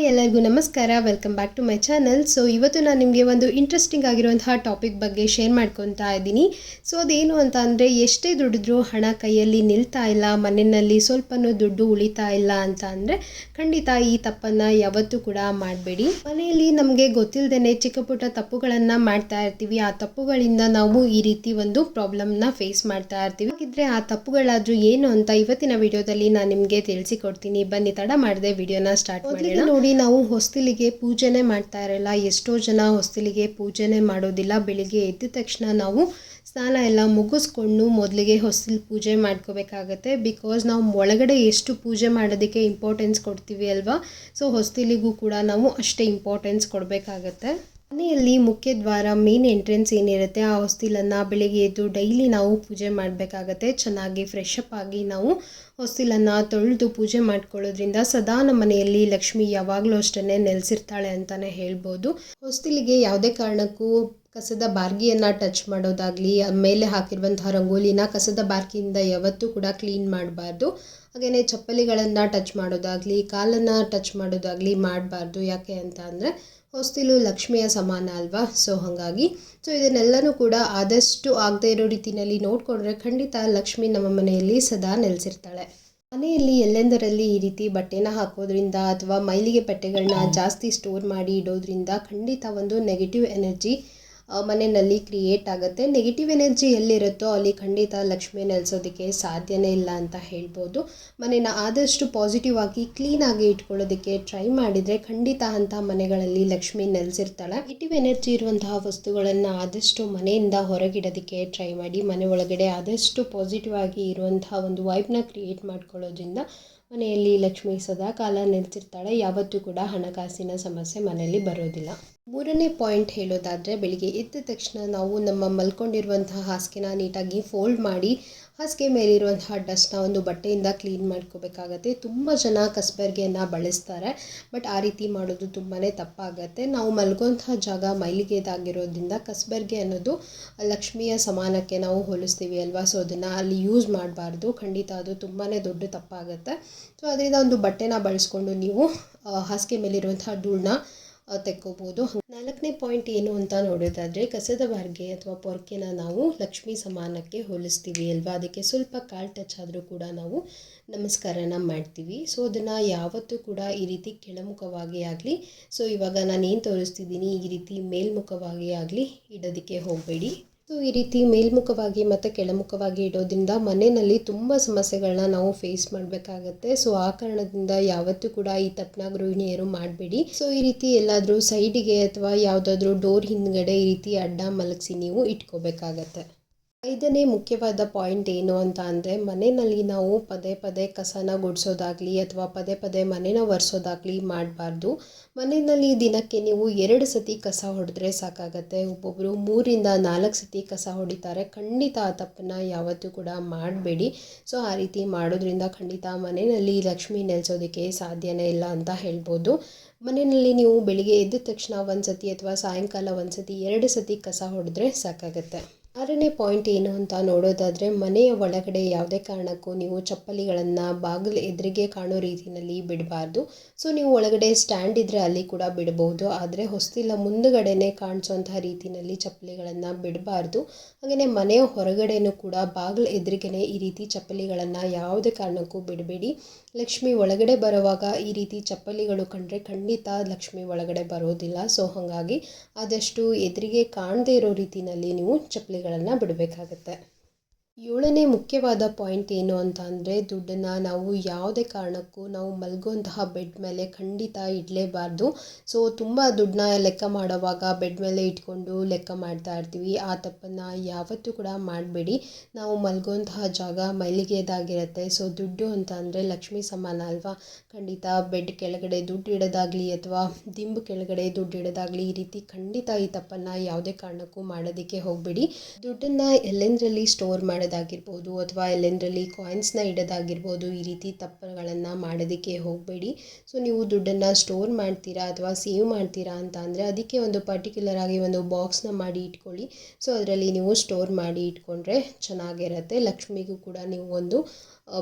Hi ಎಲ್ಲರಿಗೂ ನಮಸ್ಕಾರ. Welcome back to my channel so ಇವತ್ತು ನಾನು ನಿಮಗೆ ಒಂದು ಇಂಟ್ರೆಸ್ಟಿಂಗ್ ಆಗಿರುವಂತಹ ಟಾಪಿಕ್ ಬಗ್ಗೆ ಶೇರ್ ಮಾಡ್ಕೊತಾ ಇದ್ದೀನಿ. ಸೊ ಅದೇನು ಅಂತ ಅಂದರೆ ಎಷ್ಟೇ ದುಡಿದ್ರೂ ಹಣ ಕೈಯಲ್ಲಿ ನಿಲ್ತಾ ಇಲ್ಲ ಮನೆಯಲ್ಲಿ ಸ್ವಲ್ಪನೂ ದುಡ್ಡು ಉಳಿತಾ ಇಲ್ಲ ಅಂತ ಅಂದರೆ ಖಂಡಿತ ಈ ತಪ್ಪನ್ನು ಯಾವತ್ತೂ ಕೂಡ ಮಾಡಬೇಡಿ. ಮನೆಯಲ್ಲಿ ನಮಗೆ ಗೊತ್ತಿಲ್ಲದೇ ಚಿಕ್ಕ ಪುಟ್ಟ ತಪ್ಪುಗಳನ್ನು ಮಾಡ್ತಾ ಇರ್ತೀವಿ. ಆ ತಪ್ಪುಗಳಿಂದ ನಾವು ಈ ರೀತಿ ಒಂದು ಪ್ರಾಬ್ಲಮ್ನ ಫೇಸ್ ಮಾಡ್ತಾ ಇರ್ತೀವಿ. ಹಾಗಿದ್ರೆ ಆ ತಪ್ಪುಗಳಾದರೂ ಏನು ಅಂತ ಇವತ್ತಿನ ವಿಡಿಯೋದಲ್ಲಿ ನಾನು ನಿಮಗೆ ತಿಳಿಸಿಕೊಡ್ತೀನಿ. ಬನ್ನಿ ತಡ ಮಾಡದೆ ವಿಡಿಯೋನ ಸ್ಟಾರ್ಟ್ ಮಾಡಿ ನೋಡಿ ನಾವು ಹೊಸ್ತಿಲಿಗೆ ಪೂಜೆನೆ ಮಾಡ್ತಾ ಇರಲ್ಲ. ಎಷ್ಟೋ ಜನ ಹೊಸ್ತಿಲಿಗೆ ಪೂಜೆನೆ ಮಾಡೋದಿಲ್ಲ. ಬೆಳಿಗ್ಗೆ ಎದ್ದ ತಕ್ಷಣ ನಾವು ಸ್ನಾನ ಎಲ್ಲ ಮುಗಿಸ್ಕೊಂಡು ಮೊದಲಿಗೆ ಹೊಸ್ತಿಲ್ ಪೂಜೆ ಮಾಡ್ಕೋಬೇಕಾಗತ್ತೆ. ಬಿಕಾಸ್ ನಾವು ಒಳಗಡೆ ಎಷ್ಟು ಪೂಜೆ ಮಾಡೋದಕ್ಕೆ ಇಂಪಾರ್ಟೆನ್ಸ್ ಕೊಡ್ತೀವಿ ಅಲ್ವಾ? ಸೊ ಹೊಸ್ತಿಲಿಗೂ ಕೂಡ ನಾವು ಅಷ್ಟೇ ಇಂಪಾರ್ಟೆನ್ಸ್ ಕೊಡಬೇಕಾಗತ್ತೆ. ಮನೆಯಲ್ಲಿ ಮುಖ್ಯ ದ್ವಾರ ಮೇನ್ ಎಂಟ್ರೆನ್ಸ್ ಏನಿರುತ್ತೆ, ಆ ಹೊಸ್ತಿಲನ್ನು ಬೆಳಿಗ್ಗೆ ಎದ್ದು ಡೈಲಿ ನಾವು ಪೂಜೆ ಮಾಡಬೇಕಾಗತ್ತೆ. ಚೆನ್ನಾಗಿ ಫ್ರೆಶ್ ಅಪ್ ಆಗಿ ನಾವು ಹೊಸ್ತಿಲನ್ನು ತೊಳೆದು ಪೂಜೆ ಮಾಡ್ಕೊಳ್ಳೋದ್ರಿಂದ ಸದಾ ನಮ್ಮ ಮನೆಯಲ್ಲಿ ಲಕ್ಷ್ಮಿ ಯಾವಾಗಲೂ ಅಷ್ಟೇ ನೆಲೆಸಿರ್ತಾಳೆ ಅಂತಲೇ ಹೇಳ್ಬೋದು. ಹೊಸ್ತಿಲಿಗೆ ಯಾವುದೇ ಕಾರಣಕ್ಕೂ ಕಸದ ಬಾರ್ಗಿಯನ್ನು ಟಚ್ ಮಾಡೋದಾಗಲಿ ಮೇಲೆ ಹಾಕಿರುವಂತಹ ರಂಗೋಲಿನ ಕಸದ ಬಾರ್ಗಿಯಿಂದ ಯಾವತ್ತೂ ಕೂಡ ಕ್ಲೀನ್ ಮಾಡಬಾರ್ದು. ಹಾಗೆಯೇ ಚಪ್ಪಲಿಗಳನ್ನು ಟಚ್ ಮಾಡೋದಾಗಲಿ, ಕಾಲನ್ನು ಟಚ್ ಮಾಡೋದಾಗಲಿ ಮಾಡಬಾರ್ದು. ಯಾಕೆ ಅಂತ ಅಂದರೆ ಹೊಸ್ತಿಲು ಲಕ್ಷ್ಮಿಯ ಸಮಾನ ಅಲ್ವಾ? ಸೊ ಹಾಗಾಗಿ ಸೊ ಇದನ್ನೆಲ್ಲನೂ ಕೂಡ ಆದಷ್ಟು ಆಗದೇ ಇರೋ ರೀತಿಯಲ್ಲಿ ನೋಡಿಕೊಂಡ್ರೆ ಖಂಡಿತ ಲಕ್ಷ್ಮಿ ನಮ್ಮ ಮನೆಯಲ್ಲಿ ಸದಾ ನೆಲೆಸಿರ್ತಾಳೆ. ಮನೆಯಲ್ಲಿ ಎಲ್ಲೆಂದರಲ್ಲಿ ಈ ರೀತಿ ಬಟ್ಟೆನ ಹಾಕೋದ್ರಿಂದ ಅಥವಾ ಮೈಲಿಗೆ ಬಟ್ಟೆಗಳನ್ನ ಜಾಸ್ತಿ ಸ್ಟೋರ್ ಮಾಡಿ ಇಡೋದ್ರಿಂದ ಖಂಡಿತ ಒಂದು ನೆಗೆಟಿವ್ ಎನರ್ಜಿ ಮನೆಯಲ್ಲಿ ಕ್ರಿಯೇಟ್ ಆಗುತ್ತೆ. ನೆಗೆಟಿವ್ ಎನರ್ಜಿ ಎಲ್ಲಿರುತ್ತೋ ಅಲ್ಲಿ ಖಂಡಿತ ಲಕ್ಷ್ಮಿ ನೆಲೆಸೋದಕ್ಕೆ ಸಾಧ್ಯನೇ ಇಲ್ಲ ಅಂತ ಹೇಳ್ಬೋದು. ಮನೇನ ಆದಷ್ಟು ಪಾಸಿಟಿವ್ ಆಗಿ ಕ್ಲೀನಾಗಿ ಇಟ್ಕೊಳ್ಳೋದಕ್ಕೆ ಟ್ರೈ ಮಾಡಿದರೆ ಖಂಡಿತ ಅಂತ ಮನೆಗಳಲ್ಲಿ ಲಕ್ಷ್ಮಿ ನೆಲೆಸಿರ್ತಾಳೆ. ನೆಗೆಟಿವ್ ಎನರ್ಜಿ ಇರುವಂತಹ ವಸ್ತುಗಳನ್ನು ಆದಷ್ಟು ಮನೆಯಿಂದ ಹೊರಗಿಡೋದಕ್ಕೆ ಟ್ರೈ ಮಾಡಿ, ಮನೆ ಒಳಗಡೆ ಆದಷ್ಟು ಪಾಸಿಟಿವ್ ಆಗಿ ಇರುವಂತಹ ಒಂದು ವೈಬ್ನ ಕ್ರಿಯೇಟ್ ಮಾಡ್ಕೊಳ್ಳೋದ್ರಿಂದ ಮನೆಯಲ್ಲಿ ಲಕ್ಷ್ಮಿ ಸದಾ ಕಾಲ ನೆಲೆಸಿರ್ತಾಳೆ. ಯಾವತ್ತೂ ಕೂಡ ಹಣಕಾಸಿನ ಸಮಸ್ಯೆ ಮನೆಯಲ್ಲಿ ಬರೋದಿಲ್ಲ. ಮೂರನೇ ಪಾಯಿಂಟ್ ಹೇಳೋದಾದರೆ, ಬೆಳಿಗ್ಗೆ ಎದ್ದ ತಕ್ಷಣ ನಾವು ನಮ್ಮ ಮಲ್ಕೊಂಡಿರುವಂತಹ ಹಾಸಿಗೆನ ನೀಟಾಗಿ ಫೋಲ್ಡ್ ಮಾಡಿ, ಹಾಸಿಗೆ ಮೇಲಿರುವಂತಹ ಡಸ್ಟ್ನ ಒಂದು ಬಟ್ಟೆಯಿಂದ ಕ್ಲೀನ್ ಮಾಡ್ಕೋಬೇಕಾಗತ್ತೆ. ತುಂಬ ಜನ ಕಸ್ಬರ್ಗೆಯನ್ನು ಬಳಸ್ತಾರೆ, ಬಟ್ ಆ ರೀತಿ ಮಾಡೋದು ತುಂಬಾ ತಪ್ಪಾಗತ್ತೆ. ನಾವು ಮಲ್ಗೋಂತಹ ಜಾಗ ಮೈಲಿಗೆದಾಗಿರೋದ್ರಿಂದ ಕಸ್ಬರ್ಗೆ ಅನ್ನೋದು ಲಕ್ಷ್ಮಿಯ ಸಮಾನಕ್ಕೆ ನಾವು ಹೋಲಿಸ್ತೀವಿ ಅಲ್ವಾ? ಸೊ ಅದನ್ನು ಅಲ್ಲಿ ಯೂಸ್ ಮಾಡಬಾರ್ದು. ಖಂಡಿತ ಅದು ತುಂಬಾ ದೊಡ್ಡ ತಪ್ಪಾಗುತ್ತೆ. ಸೊ ಅದರಿಂದ ಒಂದು ಬಟ್ಟೆನ ಬಳಸ್ಕೊಂಡು ನೀವು ಹಾಸಿಗೆ ಮೇಲಿರುವಂತಹ ಧೂಳನ್ನ ತೆಕ್ಕೋಬೋದು. ನಾಲ್ಕನೇ ಪಾಯಿಂಟ್ ಏನು ಅಂತ ನೋಡೋದಾದರೆ, ಕಸದ ಬಾರ್ಗೆ ಅಥವಾ ಪೊರ್ಕೆನ ನಾವು ಲಕ್ಷ್ಮಿ ಸಮಾನಕ್ಕೆ ಹೋಲಿಸ್ತೀವಿ ಅಲ್ವಾ? ಅದಕ್ಕೆ ಸ್ವಲ್ಪ ಕಾಲ್ ಟಚ್ ಆದರೂ ಕೂಡ ನಾವು ನಮಸ್ಕಾರನ ಮಾಡ್ತೀವಿ. ಸೊ, ಅದನ್ನು ಯಾವತ್ತೂ ಕೂಡ ಈ ರೀತಿ ಕೆಳಮುಖವಾಗಿ ಆಗಲಿ, ಸೊ, ಇವಾಗ ನಾನು ಏನು ತೋರಿಸ್ತಿದ್ದೀನಿ, ಈ ರೀತಿ ಮೇಲ್ಮುಖವಾಗಿ ಆಗಲಿ, ಇಡೋದಕ್ಕೆ ಹೋಗಬೇಡಿ. ಸೊ ಈ ರೀತಿ ಮೇಲ್ಮುಖವಾಗಿ ಮತ್ತು ಕೆಳಮುಖವಾಗಿ ಇಡೋದ್ರಿಂದ ಮನೆಯಲ್ಲಿ ತುಂಬ ಸಮಸ್ಯೆಗಳನ್ನ ನಾವು ಫೇಸ್ ಮಾಡಬೇಕಾಗತ್ತೆ. ಸೊ ಆ ಕಾರಣದಿಂದ ಯಾವತ್ತೂ ಕೂಡ ಈ ತಪ್ಪನ ಗೃಹಿಣಿಯರು ಮಾಡಬೇಡಿ. ಸೊ ಈ ರೀತಿ ಎಲ್ಲಾದರೂ ಸೈಡಿಗೆ ಅಥವಾ ಯಾವುದಾದ್ರೂ ಡೋರ್ ಹಿಂದ್ಗಡೆ ಈ ರೀತಿ ಅಡ್ಡ ಮಲಗಿಸಿ ನೀವು ಇಟ್ಕೋಬೇಕಾಗತ್ತೆ. ಐದನೇ ಮುಖ್ಯವಾದ ಪಾಯಿಂಟ್ ಏನು ಅಂತ ಅಂದರೆ, ಮನೆಯಲ್ಲಿ ನಾವು ಪದೇ ಪದೇ ಕಸನ ಗುಡಿಸೋದಾಗಲಿ ಅಥವಾ ಪದೇ ಪದೇ ಮನೆನ ಒರೆಸೋದಾಗಲಿ ಮಾಡಬಾರ್ದು. ಮನೆಯಲ್ಲಿ ದಿನಕ್ಕೆ ನೀವು ಎರಡು ಸತಿ ಕಸ ಹೊಡೆದ್ರೆ ಸಾಕಾಗತ್ತೆ. ಒಬ್ಬೊಬ್ಬರು ಮೂರಿಂದ ನಾಲ್ಕು ಸತಿ ಕಸ ಹೊಡಿತಾರೆ. ಖಂಡಿತ ಆ ತಪ್ಪನ್ನು ಯಾವತ್ತೂ ಕೂಡ ಮಾಡಬೇಡಿ. ಸೊ, ಆ ರೀತಿ ಮಾಡೋದ್ರಿಂದ ಖಂಡಿತ ಮನೆಯಲ್ಲಿ ಲಕ್ಷ್ಮಿ ನೆಲೆಸೋದಕ್ಕೆ ಸಾಧ್ಯನೇ ಇಲ್ಲ ಅಂತ ಹೇಳ್ಬೋದು. ಮನೆಯಲ್ಲಿ ನೀವು ಬೆಳಿಗ್ಗೆ ಎದ್ದ ತಕ್ಷಣ ಒಂದು ಸತಿ ಅಥವಾ ಸಾಯಂಕಾಲ ಒಂದು ಸತಿ ಎರಡು ಸತಿ ಕಸ ಹೊಡೆದ್ರೆ ಸಾಕಾಗತ್ತೆ. ಆರನೇ ಪಾಯಿಂಟ್ ಏನು ಅಂತ ನೋಡೋದಾದರೆ, ಮನೆಯ ಒಳಗಡೆ ಯಾವುದೇ ಕಾರಣಕ್ಕೂ ನೀವು ಚಪ್ಪಲಿಗಳನ್ನು ಬಾಗಿಲು ಎದುರಿಗೆ ಕಾಣೋ ರೀತಿಯಲ್ಲಿ ಬಿಡಬಾರ್ದು. ಸೊ, ನೀವು ಒಳಗಡೆ ಸ್ಟ್ಯಾಂಡ್ ಇದ್ದರೆ ಅಲ್ಲಿ ಕೂಡ ಬಿಡಬಹುದು ಆದರೆ ಹೊಸ್ತಿಲ್ಲ ಮುಂದುಗಡೆನೆ ಕಾಣಿಸೋಂತಹ ರೀತಿಯಲ್ಲಿ ಚಪ್ಪಲಿಗಳನ್ನು ಬಿಡಬಾರ್ದು. ಹಾಗೆಯೇ ಮನೆಯ ಹೊರಗಡೆಯೂ ಕೂಡ ಬಾಗಿಲು ಎದುರಿಗೇ ಈ ರೀತಿ ಚಪ್ಪಲಿಗಳನ್ನು ಯಾವುದೇ ಕಾರಣಕ್ಕೂ ಬಿಡಬೇಡಿ. ಲಕ್ಷ್ಮಿ ಒಳಗಡೆ ಬರುವಾಗ ಈ ರೀತಿ ಚಪ್ಪಲಿಗಳು ಕಂಡ್ರೆ ಖಂಡಿತ ಲಕ್ಷ್ಮಿ ಒಳಗಡೆ ಬರೋದಿಲ್ಲ. ಸೊ ಹಾಗಾಗಿ ಆದಷ್ಟು ಎದುರಿಗೆ ಕಾಣದೇ ಇರೋ ರೀತಿಯಲ್ಲಿ ನೀವು ಚಪ್ಪಲಿಗಳನ್ನು ಬಿಡಬೇಕಾಗತ್ತೆ. ಏಳನೇ ಮುಖ್ಯವಾದ ಪಾಯಿಂಟ್ ಏನು ಅಂತ ಅಂದರೆ ದುಡ್ಡನ್ನು ನಾವು ಯಾವುದೇ ಕಾರಣಕ್ಕೂ ನಾವು ಮಲಗುವಂತಹ ಬೆಡ್ ಮೇಲೆ ಖಂಡಿತ ಇಡಲೇಬಾರ್ದು. ಸೊ ತುಂಬ ದುಡ್ಡನ್ನ ಲೆಕ್ಕ ಮಾಡುವಾಗ ಬೆಡ್ ಮೇಲೆ ಇಟ್ಕೊಂಡು ಲೆಕ್ಕ ಮಾಡ್ತಾ ಇರ್ತೀವಿ. ಆ ತಪ್ಪನ್ನು ಯಾವತ್ತೂ ಕೂಡ ಮಾಡಬೇಡಿ. ನಾವು ಮಲಗುವಂತಹ ಜಾಗ ಮೈಲಿಗೆದಾಗಿರುತ್ತೆ. ಸೊ ದುಡ್ಡು ಅಂತ ಅಂದರೆ ಲಕ್ಷ್ಮಿ ಸಮಾನ ಅಲ್ವಾ? ಖಂಡಿತ ಬೆಡ್ ಕೆಳಗಡೆ ದುಡ್ಡು ಇಡೋದಾಗಲಿ ಅಥವಾ ದಿಂಬು ಕೆಳಗಡೆ ದುಡ್ಡು ಇಡೋದಾಗಲಿ ಈ ರೀತಿ ಖಂಡಿತ ಈ ತಪ್ಪನ್ನು ಯಾವುದೇ ಕಾರಣಕ್ಕೂ ಮಾಡೋದಕ್ಕೆ ಹೋಗಬೇಡಿ. ದುಡ್ಡನ್ನು ಎಲ್ಲೆಂದರಲ್ಲಿ ಸ್ಟೋರ್ ಮಾಡೋದು ಇಡೋದಾಗಿರ್ಬೋದು ಅಥವಾ ಎಲ್ಲೆಂದರಲ್ಲಿ ಕಾಯಿನ್ಸ್ನ ಇಡೋದಾಗಿರ್ಬೋದು ಈ ರೀತಿ ತಪ್ಪುಗಳನ್ನು ಮಾಡೋದಕ್ಕೆ ಹೋಗಬೇಡಿ. ಸೊ ನೀವು ದುಡ್ಡನ್ನು ಸ್ಟೋರ್ ಮಾಡ್ತೀರಾ ಅಥವಾ ಸೇವ್ ಮಾಡ್ತೀರಾ ಅಂತ ಅಂದರೆ ಅದಕ್ಕೆ ಒಂದು ಪರ್ಟಿಕ್ಯುಲರ್ ಆಗಿ ಒಂದು ಬಾಕ್ಸ್ನ ಮಾಡಿ ಇಟ್ಕೊಳ್ಳಿ. ಸೊ ಅದರಲ್ಲಿ ನೀವು ಸ್ಟೋರ್ ಮಾಡಿ ಇಟ್ಕೊಂಡ್ರೆ ಚೆನ್ನಾಗಿರುತ್ತೆ. ಲಕ್ಷ್ಮಿಗೂ ಕೂಡ ನೀವು ಒಂದು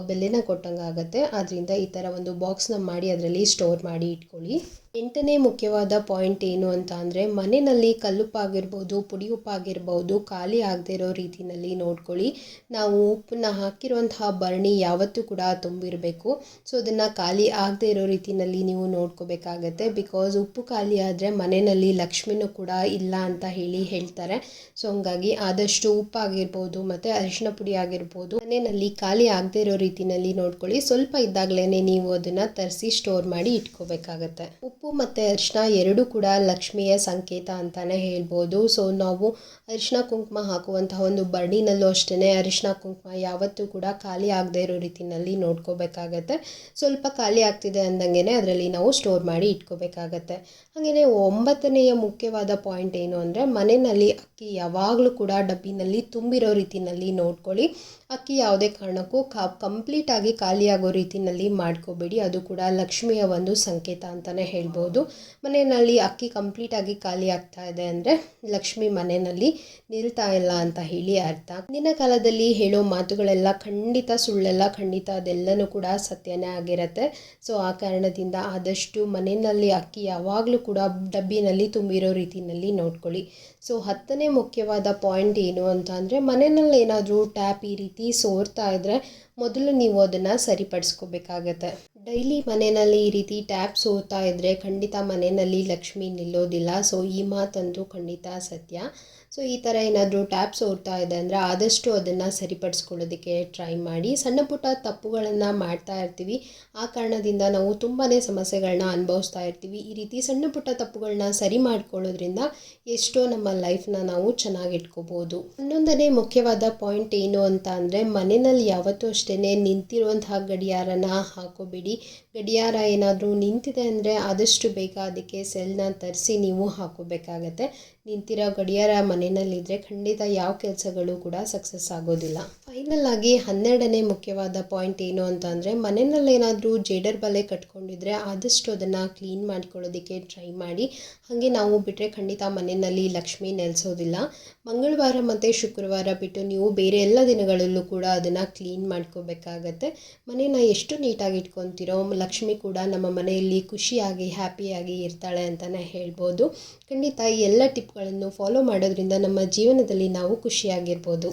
ಬೆಲೆನ ಕೊಟ್ಟಂಗೆ ಆಗುತ್ತೆ ಆದ್ದರಿಂದ ಈ ಥರ ಒಂದು ಬಾಕ್ಸ್ನ ಮಾಡಿ ಅದರಲ್ಲಿ ಸ್ಟೋರ್ ಮಾಡಿ ಇಟ್ಕೊಳ್ಳಿ. ಎಂಟನೇ ಮುಖ್ಯವಾದ ಪಾಯಿಂಟ್ ಏನು ಅಂತ ಅಂದರೆ, ಮನೆಯಲ್ಲಿ ಕಲ್ಲುಪ್ಪಾಗಿರ್ಬೋದು ಪುಡಿ ಉಪ್ಪಾಗಿರ್ಬೋದು ಖಾಲಿ ಆಗದೆ ಇರೋ ರೀತಿಯಲ್ಲಿ ನೋಡ್ಕೊಳ್ಳಿ. ನಾವು ಉಪ್ಪನ್ನ ಹಾಕಿರುವಂತಹ ಭರಣಿ ಯಾವತ್ತೂ ಕೂಡ ತುಂಬಿರಬೇಕು. ಸೊ ಅದನ್ನು ಖಾಲಿ ಆಗದೆ ಇರೋ ರೀತಿಯಲ್ಲಿ ನೀವು ನೋಡ್ಕೋಬೇಕಾಗತ್ತೆ. ಬಿಕಾಸ್ ಉಪ್ಪು ಖಾಲಿ ಆದರೆ ಮನೆಯಲ್ಲಿ ಲಕ್ಷ್ಮಿನೂ ಕೂಡ ಇಲ್ಲ ಅಂತ ಹೇಳಿ ಹೇಳ್ತಾರೆ. ಸೊ ಹಂಗಾಗಿ ಆದಷ್ಟು ಉಪ್ಪಾಗಿರ್ಬೋದು ಮತ್ತು ಅರಿಶಿನ ಪುಡಿ ಆಗಿರ್ಬೋದು ಮನೆಯಲ್ಲಿ ಖಾಲಿ ಆಗದೆ ಇರೋ ರೀತಿಯಲ್ಲಿ ನೋಡ್ಕೊಳ್ಳಿ. ಸ್ವಲ್ಪ ಇದ್ದಾಗಲೇ ನೀವು ಅದನ್ನು ತರಿಸಿ ಸ್ಟೋರ್ ಮಾಡಿ ಇಟ್ಕೋಬೇಕಾಗತ್ತೆ. ಉಪ್ಪು ಮತ್ತು ಅರಿಶಿನ ಎರಡೂ ಕೂಡ ಲಕ್ಷ್ಮಿಯ ಸಂಕೇತ ಅಂತಲೇ ಹೇಳ್ಬೋದು. ಸೊ ನಾವು ಅರಿಶಿನ ಕುಂಕುಮ ಹಾಕುವಂತಹ ಒಂದು ಬರ್ಣಿನಲ್ಲೂ ಅಷ್ಟೇ ಅರಿಶಿನ ಕುಂಕುಮ ಯಾವತ್ತೂ ಕೂಡ ಖಾಲಿ ಆಗದೆ ಇರೋ ರೀತಿಯಲ್ಲಿ ನೋಡ್ಕೋಬೇಕಾಗತ್ತೆ. ಸ್ವಲ್ಪ ಖಾಲಿ ಆಗ್ತಿದೆ ಅಂದಂಗೆ ಅದರಲ್ಲಿ ನಾವು ಸ್ಟೋರ್ ಮಾಡಿ ಇಟ್ಕೋಬೇಕಾಗತ್ತೆ. ಹಾಗೆಯೇ ಒಂಬತ್ತನೆಯ ಮುಖ್ಯವಾದ ಪಾಯಿಂಟ್ ಏನು ಅಂದರೆ ಮನೆಯಲ್ಲಿ ಅಕ್ಕಿ ಯಾವಾಗಲೂ ಕೂಡ ಡಬ್ಬಿನಲ್ಲಿ ತುಂಬಿರೋ ರೀತಿಯಲ್ಲಿ ನೋಡ್ಕೊಳ್ಳಿ. ಅಕ್ಕಿ ಯಾವುದೇ ಕಾರಣಕ್ಕೂ ಕಾ ಕಂಪ್ಲೀಟಾಗಿ ಖಾಲಿಯಾಗೋ ರೀತಿಯಲ್ಲಿ ಮಾಡ್ಕೋಬೇಡಿ. ಅದು ಕೂಡ ಲಕ್ಷ್ಮಿಯ ಒಂದು ಸಂಕೇತ ಅಂತಲೇ ಹೇಳ್ಬೋದು. ಮನೆಯಲ್ಲಿ ಅಕ್ಕಿ ಕಂಪ್ಲೀಟಾಗಿ ಖಾಲಿ ಆಗ್ತಾ ಇದೆ ಅಂದರೆ ಲಕ್ಷ್ಮಿ ಮನೆಯಲ್ಲಿ ನಿಲ್ತಾ ಇಲ್ಲ ಅಂತ ಹೇಳಿ ಅರ್ಥ. ಹಿಂದಿನ ಕಾಲದಲ್ಲಿ ಹೇಳೋ ಮಾತುಗಳೆಲ್ಲ ಖಂಡಿತ ಸುಳ್ಳೆಲ್ಲ, ಖಂಡಿತ ಅದೆಲ್ಲನೂ ಕೂಡ ಸತ್ಯನೇ ಆಗಿರುತ್ತೆ. ಸೊ ಆ ಕಾರಣದಿಂದ ಆದಷ್ಟು ಮನೆಯಲ್ಲಿ ಅಕ್ಕಿ ಯಾವಾಗಲೂ ಕೂಡ ಡಬ್ಬಿನಲ್ಲಿ ತುಂಬಿರೋ ರೀತಿಯಲ್ಲಿ ನೋಡ್ಕೊಳ್ಳಿ. ಸೊ ಹತ್ತನೇ ಮುಖ್ಯವಾದ ಪಾಯಿಂಟ್ ಏನು ಅಂತ ಅಂದರೆ ಮನೆಯಲ್ಲಿ ಏನಾದರೂ ಟ್ಯಾಪ್ ಈ ರೀತಿ ಸೋರ್ತಾ ಇದ್ದರೆ ಮೊದಲು ನೀವು ಅದನ್ನು ಸರಿಪಡಿಸ್ಕೋಬೇಕಾಗತ್ತೆ. ಡೈಲಿ ಮನೆಯಲ್ಲಿ ಈ ರೀತಿ ಟ್ಯಾಪ್ ಸೋರ್ತಾ ಇದ್ದರೆ ಖಂಡಿತ ಮನೆಯಲ್ಲಿ ಲಕ್ಷ್ಮಿ ನಿಲ್ಲೋದಿಲ್ಲ. ಸೊ ಈ ಮಾತಂತೂ ಖಂಡಿತ ಸತ್ಯ. ಸೊ ಈ ಥರ ಏನಾದರೂ ಟ್ಯಾಪ್ ಓರ್ತಾ ಇದೆ ಅಂದರೆ ಆದಷ್ಟು ಅದನ್ನು ಸರಿಪಡಿಸ್ಕೊಳ್ಳೋದಕ್ಕೆ ಟ್ರೈ ಮಾಡಿ. ಸಣ್ಣ ಪುಟ್ಟ ತಪ್ಪುಗಳನ್ನು ಮಾಡ್ತಾ ಇರ್ತೀವಿ. ಆ ಕಾರಣದಿಂದ ನಾವು ತುಂಬಾ ಸಮಸ್ಯೆಗಳನ್ನ ಅನುಭವಿಸ್ತಾ ಇರ್ತೀವಿ. ಈ ರೀತಿ ಸಣ್ಣ ಪುಟ್ಟ ತಪ್ಪುಗಳನ್ನ ಸರಿ ಮಾಡ್ಕೊಳ್ಳೋದ್ರಿಂದ ಎಷ್ಟೋ ನಮ್ಮ ಲೈಫ್ನ ನಾವು ಚೆನ್ನಾಗಿಟ್ಕೋಬೋದು ಹನ್ನೊಂದನೇ ಮುಖ್ಯವಾದ ಪಾಯಿಂಟ್ ಏನು ಅಂತ ಅಂದರೆ ಮನೆಯಲ್ಲಿ ಯಾವತ್ತೂ ಅಷ್ಟೇ ನಿಂತಿರುವಂತಹ ಗಡಿಯಾರನ ಹಾಕೋಬೇಡಿ. ಗಡಿಯಾರ ಏನಾದರೂ ನಿಂತಿದೆ ಅಂದರೆ ಆದಷ್ಟು ಬೇಗ ಅದಕ್ಕೆ ಸೆಲ್ನ ತರಿಸಿ ನೀವು ಹಾಕೋಬೇಕಾಗತ್ತೆ. ನಿಂತಿರೋ ಗಡಿಯಾರ ಮನೆಯಲ್ಲಿದ್ದರೆ ಖಂಡಿತ ಯಾವ ಕೆಲಸಗಳು ಕೂಡ ಸಕ್ಸಸ್ ಆಗೋದಿಲ್ಲ. ಫೈನಲ್ ಆಗಿ ಹನ್ನೆರಡನೇ ಮುಖ್ಯವಾದ ಪಾಯಿಂಟ್ ಏನು ಅಂತ ಅಂದರೆ ಮನೆಯಲ್ಲಿ ಏನಾದರೂ ಜೇಡರ್ ಬಲೆ ಕಟ್ಕೊಂಡಿದ್ರೆ ಆದಷ್ಟು ಅದನ್ನು ಕ್ಲೀನ್ ಮಾಡ್ಕೊಳ್ಳೋದಕ್ಕೆ ಟ್ರೈ ಮಾಡಿ. ಹಾಗೆ ನಾವು ಬಿಟ್ಟರೆ ಖಂಡಿತ ಮನೆಯಲ್ಲಿ ಲಕ್ಷ್ಮಿ ನೆಲೆಸೋದಿಲ್ಲ. ಮಂಗಳವಾರ ಮತ್ತು ಶುಕ್ರವಾರ ಬಿಟ್ಟು ನೀವು ಬೇರೆ ಎಲ್ಲ ದಿನಗಳಲ್ಲೂ ಕೂಡ ಅದನ್ನು ಕ್ಲೀನ್ ಮಾಡ್ಕೋಬೇಕಾಗತ್ತೆ. ಮನೇನ ಎಷ್ಟು ನೀಟಾಗಿ ಇಟ್ಕೊತಿರೋ ಲಕ್ಷ್ಮಿ ಕೂಡ ನಮ್ಮ ಮನೆಯಲ್ಲಿ ಖುಷಿಯಾಗಿ ಹ್ಯಾಪಿಯಾಗಿ ಇರ್ತಾಳೆ ಅಂತಲೇ ಹೇಳ್ಬೋದು. ಖಂಡಿತ ಎಲ್ಲ ಎಲ್ಲ ಟಿಪ್ಗಳನ್ನು ಫಾಲೋ ಮಾಡೋದ್ರಿಂದ ನಮ್ಮ ಜೀವನದಲ್ಲಿ ನಾವು ಖುಷಿಯಾಗಿರ್ಬೋದು.